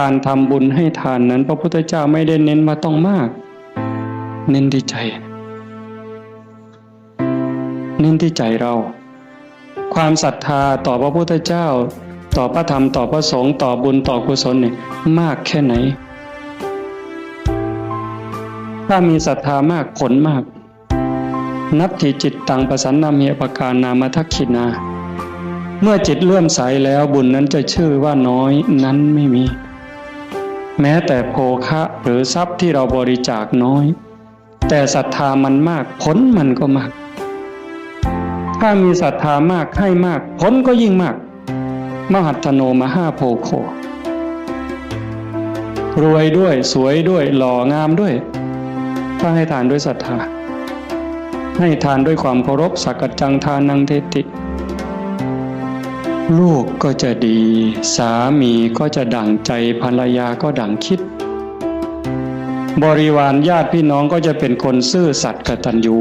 การทำบุญให้ทานนั้น พระพุทธเจ้าไม่ได้เน้นว่าต้องมาก เน้นที่ใจ เน้นที่ใจเรา ความศรัทธาต่อพระพุทธเจ้า ต่อพระธรรมต่อพระสงฆ์ต่อบุญต่อกุศลเนี่ยมากแค่ไหน ถ้ามีศรัทธามากผลมาก นัตถิจิตตังประสันนามีปการนามทักขินาเมื่อจิตเลื่อมใสแล้วบุญนั้นจะชื่อว่าน้อยนั้นไม่มี แม้แต่โภคะหรือทรัพย์ที่เราบริจาคน้อย แต่ศรัทธามันมากผลมันก็มาก ถ้ามีศรัทธามากให้มากผลก็ยิ่งมาก มหัตโนมหาโพโค รวยด้วยสวยด้วยหล่องามด้วย ถ้าให้ทานด้วยศรัทธา ให้ทานด้วยความเคารพสักกัจจังทานังเทติ ลูกก็จะดี สามีก็จะดั่งใจภรรยาก็ดั่งคิด บริวารญาติพี่น้องก็จะเป็นคนซื่อสัตย์กตัญญู